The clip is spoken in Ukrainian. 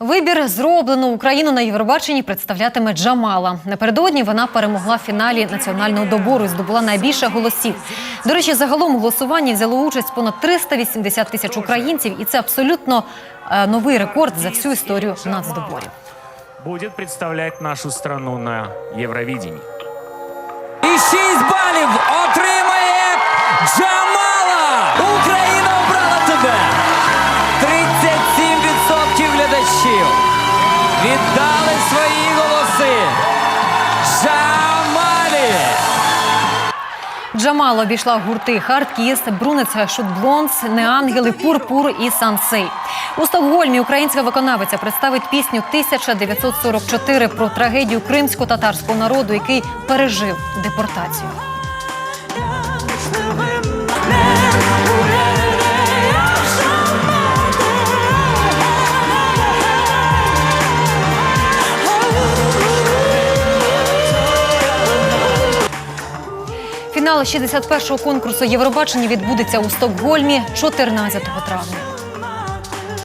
Вибір зроблено Україну на Євробаченні представлятиме Джамала. Напередодні вона перемогла в фіналі національного добору і здобула найбільше голосів. До речі, загалом у голосуванні взяло участь понад 380 тисяч українців, і це абсолютно е, новий рекорд за всю історію нацдоборів. Буде представляти нашу страну на Евровидении. Віддали свої голоси. Джамалі! Джамала обійшла гурти Хардкіс, Брунець, Шутблонс, Неангели, Пурпур і Сансей. У Стокгольмі українська виконавиця представить пісню 1944 про трагедію кримсько-татарського народу, який пережив депортацію. Фінал 61-го конкурсу Євробачення відбудеться у Стокгольмі 14 травня.